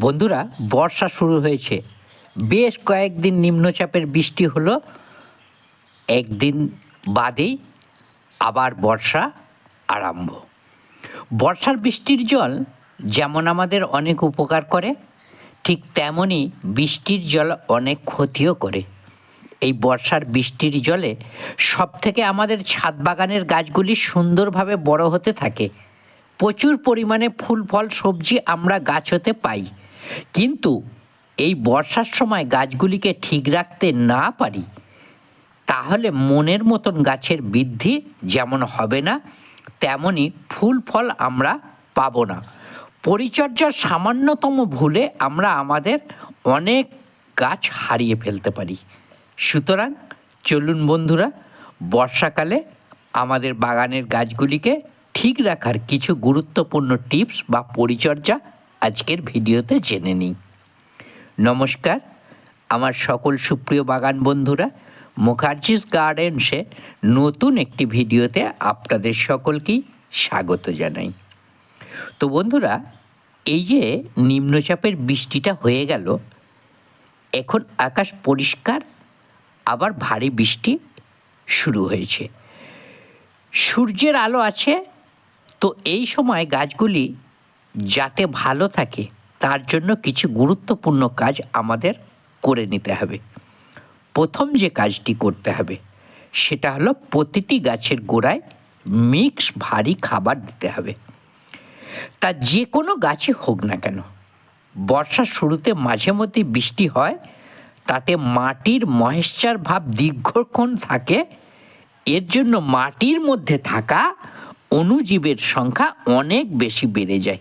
বন্ধুরা, বর্ষা শুরু হয়েছে। বেশ কয়েকদিন নিম্নচাপের বৃষ্টি হলো। একদিন বাদেই আবার বর্ষা আরম্ভ। বর্ষার বৃষ্টির জল যেমন আমাদের অনেক উপকার করে, ঠিক তেমনই বৃষ্টির জল অনেক ক্ষতিও করে। এই বর্ষার বৃষ্টির জলে সব থেকে আমাদের ছাদ বাগানের গাছগুলি সুন্দরভাবে বড় হতে থাকে। প্রচুর পরিমাণে ফুল, ফল, সবজি আমরা গাছ হতে পাই। কিন্তু এই বর্ষার সময় গাছগুলিকে ঠিক রাখতে না পারি, তাহলে মনের মতন গাছের বৃদ্ধি যেমন হবে না, তেমনি ফুল ফল আমরা পাবো না। পরিচর্যার সামান্যতম ভুলে আমরা আমাদের অনেক গাছ হারিয়ে ফেলতে পারি। সুতরাং চলুন বন্ধুরা, বর্ষাকালে আমাদের বাগানের গাছগুলিকে ঠিক রাখার কিছু গুরুত্বপূর্ণ টিপস বা পরিচর্যা আজকের ভিডিওতে জেনে নিই। নমস্কার, আমার সকল সুপ্রিয় বাগান বন্ধুরা, মুখার্জিস গার্ডেন্সে নতুন একটি ভিডিওতে আপনাদের সকলকেই স্বাগত জানাই। তো বন্ধুরা, এই যে নিম্নচাপের বৃষ্টিটা হয়ে গেল, এখন আকাশ পরিষ্কার, আবার ভারী বৃষ্টি শুরু হয়েছে। সূর্যের আলো আছে, তো এই সময় গাছগুলি যাতে ভালো থাকে, তার জন্য কিছু গুরুত্বপূর্ণ কাজ আমাদের করে নিতে হবে। প্রথম যে কাজটি করতে হবে, সেটা হলো প্রতিটি গাছের গোড়ায় মিক্স ভারী খাবার দিতে হবে। তা যে কোনো গাছে হোক না কেন বর্ষার শুরুতে মাঝে মধ্যে বৃষ্টি হয়, তাতে মাটির মহেশ্চার ভাব দীর্ঘক্ষণ থাকে, এর জন্য মাটির মধ্যে থাকা অণুজীবের সংখ্যা অনেক বেশি বেড়ে যায়।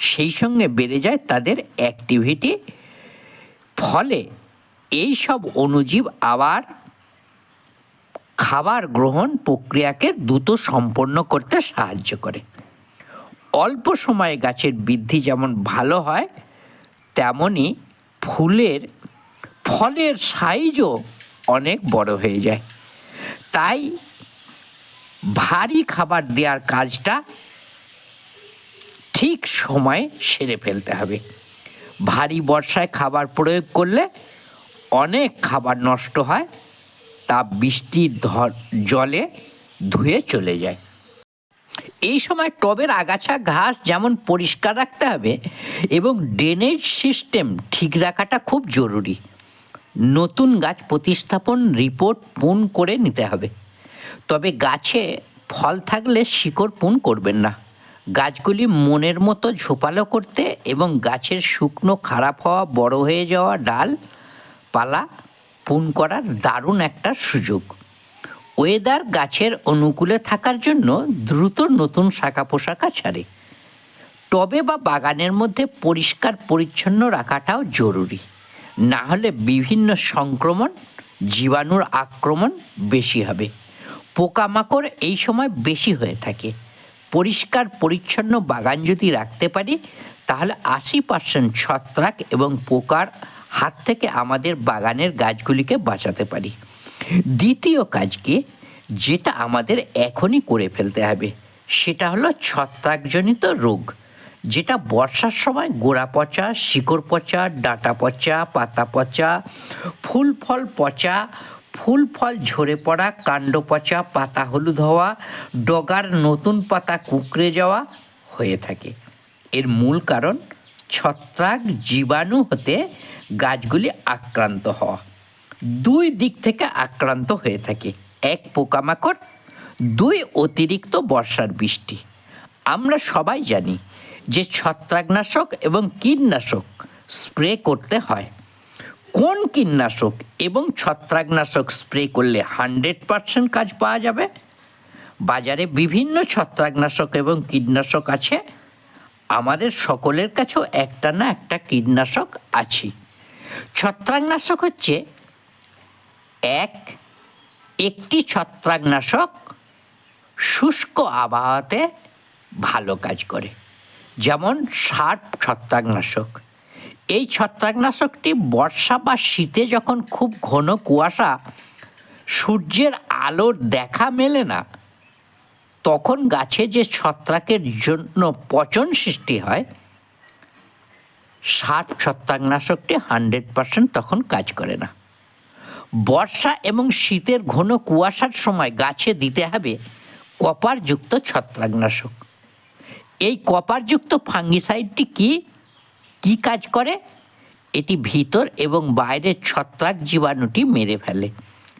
সেই সঙ্গে বেড়ে যায় তাদের অ্যাক্টিভিটি ফলে এই সব অণুজীব আবার খাবার গ্রহণ প্রক্রিয়াকে দ্রুত সম্পন্ন করতে সাহায্য করে। অল্প সময়ে গাছের বৃদ্ধি যেমন ভালো হয়, তেমনি ফুলের, ফলের সাইজও অনেক বড় হয়ে যায়। তাই ভারী খাবার দেওয়ার কাজটা ঠিক সময়ে সেরে ফেলতে হবে। ভারী বর্ষায় খাবার প্রয়োগ করলে অনেক খাবার নষ্ট হয়, তা বৃষ্টির জলে ধুয়ে চলে যায়। এই সময় টবের আগাছা ঘাস যেমন পরিষ্কার রাখতে হবে এবং ড্রেনেজ সিস্টেম ঠিক রাখাটা খুব জরুরি। নতুন গাছ প্রতিস্থাপন রিপোর্ট পুন করে নিতে হবে। তবে গাছে ফল থাকলে শিকড় পুন করবেন না। গাছগুলি মনের মতো ঝোপালো করতে এবং গাছের শুকনো খারাপ হওয়া বড় হয়ে যাওয়া ডাল পালা পুন করার দারুণ একটা সুযোগ। ওয়েদার গাছের অনুকূলে থাকার জন্য দ্রুত নতুন শাখা পোশাকা ছাড়ে টবে বা বাগানের মধ্যে পরিষ্কার পরিচ্ছন্ন রাখাটাও জরুরি। না হলে বিভিন্ন সংক্রমণ, জীবাণুর আক্রমণ বেশি হবে। পোকামাকড় এই সময় বেশি হয়ে থাকে। পরিষ্কার, পরিচ্ছন্ন বাগান যদি রাখতে পারি, তাহলে আশি পার্সেন্ট ছত্রাক এবং পোকার হাত থেকে আমাদের বাগানের গাছগুলিকে বাঁচাতে পারি। দ্বিতীয় কাজকে যেটা আমাদের এখনই করে ফেলতে হবে, সেটা হলো ছত্রাকজনিত রোগ, যেটা বর্ষার সময় গোড়া পচা, শিকড় পচা, ডাঁটা পচা, পাতা পচা, ফুল ফল পচা ফুল ফল ঝরে পড়া, কাণ্ড পচা, পাতা হলুদ হওয়া, ডগার নতুন পাতা কুঁকড়ে যাওয়া হয়ে থাকে। এর মূল কারণ ছত্রাক জীবাণু হতে গাছগুলি আক্রান্ত হওয়া। দুই দিক থেকে আক্রান্ত হয়ে থাকে। এক পোকামাকড়, দুই অতিরিক্ত বর্ষার বৃষ্টি। আমরা সবাই জানি যে ছত্রাকনাশক এবং কীটনাশক স্প্রে করতে হয়। কোন কীটনাশক এবং ছত্রাকনাশক স্প্রে করলে হান্ড্রেড পার্সেন্ট কাজ পাওয়া যাবে? বাজারে বিভিন্ন ছত্রাকনাশক এবং কীটনাশক আছে। আমাদের সকলের কাছেও একটা না একটা কীটনাশক আছে। ছত্রাকনাশক হচ্ছে এক, একটি ছত্রাকনাশক শুষ্ক আবহাওয়াতে ভালো কাজ করে। যেমন ষাট ছত্রাকনাশক। এই ছত্রাকনাশকটি বর্ষা বা শীতে যখন খুব ঘন কুয়াশা, সূর্যের আলোর দেখা মেলে না, তখন গাছে যে ছত্রাকের জন্য পচন সৃষ্টি হয় ষাট ছত্রাকনাশকটি হান্ড্রেড পার্সেন্ট তখন কাজ করে না। বর্ষা এবং শীতের ঘন কুয়াশার সময় গাছে দিতে হবে কপারযুক্ত ছত্রাকনাশক। এই কপারযুক্ত ফাঙ্গিসাইডটি কি? কি কাজ করে? এটি ভিতর এবং বাইরের ছত্রাক জীবাণুটি মেরে ফেলে।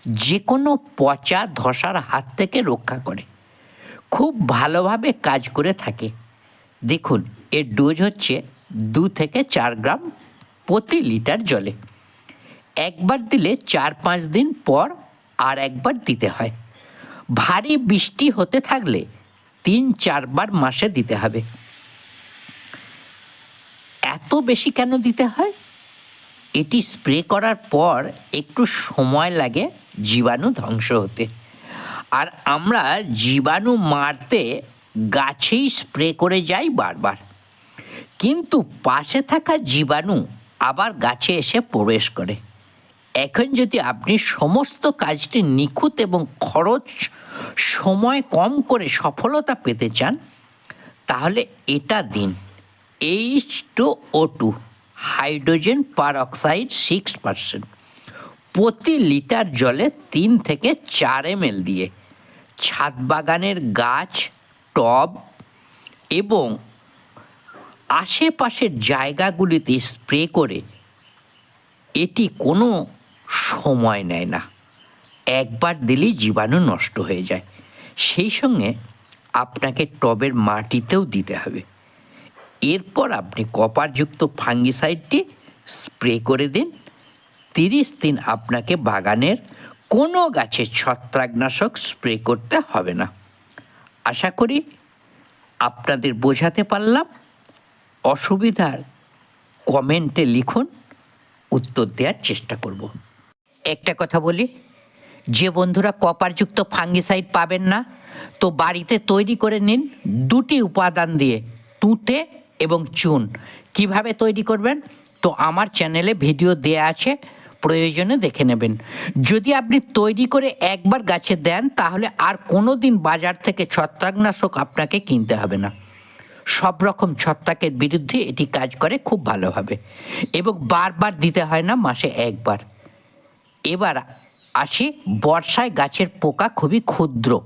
যে কোনো পচা ধসার হাত থেকে রক্ষা করে। খুব ভালোভাবে কাজ করে থাকে। দেখুন, এর ডোজ হচ্ছে দু থেকে চার গ্রাম প্রতি লিটার জলে। একবার দিলে চার পাঁচ দিন পর আর একবার দিতে হয়। ভারী বৃষ্টি হতে থাকলে তিন চারবার মাসে দিতে হবে। এত বেশি কেন দিতে হয়? এটি স্প্রে করার পর একটু সময় লাগে জীবাণু ধ্বংস হতে। আর আমরা জীবাণু মারতে গাছেই স্প্রে করে যাই বারবার। কিন্তু পাশে থাকা জীবাণু আবার গাছে এসে প্রবেশ করে। এখন যদি আপনি সমস্ত কাজটি নিখুঁত এবং খরচ সময় কম করে সফলতা পেতে চান, তাহলে এটা দিন। H two O two hydrogen peroxide six percent প্রতি লিটার জলে তিন থেকে চার এম দিয়ে ছাদ বাগানের গাছ, টব এবং আশেপাশের জায়গাগুলিতে স্প্রে করে এটি কোনো সময় নেয় না। একবার দিলেই জীবাণু নষ্ট হয়ে যায়। সেই সঙ্গে আপনাকে টবের মাটিতেও দিতে হবে। এরপর আপনি কপারযুক্ত ফাঙ্গিসাইডটি স্প্রে করে দিন। তিরিশ দিন আপনাকে বাগানের কোনো গাছে ছত্রাকনাশক স্প্রে করতে হবে না। আশা করি আপনাদের বোঝাতে পারলাম। অসুবিধার কমেন্টে লিখুন, উত্তর দেওয়ার চেষ্টা করব। একটা কথা বলি, যে বন্ধুরা কপারযুক্ত ফাঙ্গিসাইড পাবেন না, তো বাড়িতে তৈরি করে নিন দুটি উপাদান দিয়ে, তুঁতে এবং চুন। কীভাবে তৈরি করবেন? তো আমার চ্যানেলে ভিডিও দেয়া আছে, প্রয়োজনে দেখে নেবেন। যদি আপনি তৈরি করে একবার গাছে দেন, তাহলে আর কোনো দিন বাজার থেকে ছত্রাকনাশক আপনাকে কিনতে হবে না। সব রকম ছত্রাকের বিরুদ্ধে এটি কাজ করে, খুব ভালোভাবে এবং বারবার দিতে হয় না, মাসে একবার। এবার আসি, বর্ষায় গাছের পোকা খুবই ক্ষুদ্র।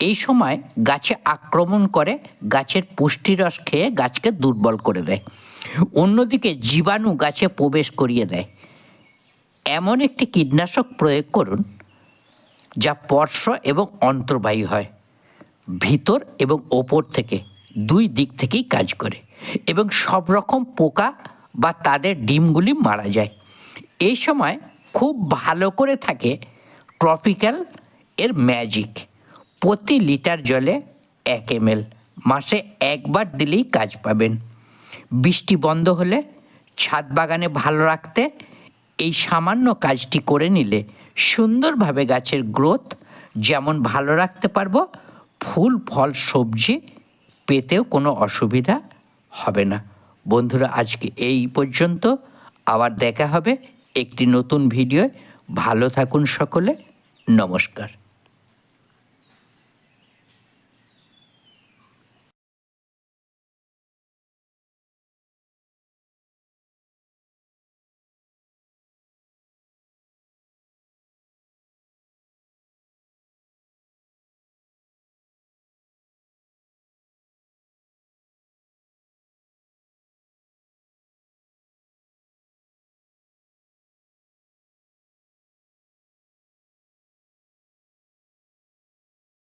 এই সময় গাছে আক্রমণ করে, গাছের পুষ্টিরস খেয়ে গাছকে দুর্বল করে দেয়। অন্যদিকে জীবাণু গাছে প্রবেশ করিয়ে দেয়। এমন একটি কীটনাশক প্রয়োগ করুন, যা পর্শ এবং অন্তর্বাহী হয়, ভিতর এবং ওপর থেকে, দুই দিক থেকেই কাজ করে এবং সব রকম পোকা বা তাদের ডিমগুলি মারা যায়। এই সময় খুব ভালো করে থাকে ট্রপিক্যাল এর ম্যাজিক। প্রতি লিটার জলে এক এম মাসে একবার দিলেই কাজ পাবেন। বৃষ্টি বন্ধ হলে ছাদ বাগানে ভালো রাখতে এই সামান্য কাজটি করে নিলে সুন্দরভাবে গাছের গ্রোথ, যেমন ভালো রাখতে পারব, ফুল, ফল, সবজি পেতেও কোনো অসুবিধা হবে না। বন্ধুরা, আজকে এই পর্যন্ত। আবার দেখা হবে একটি নতুন ভিডিও ভালো থাকুন সকলে। নমস্কার।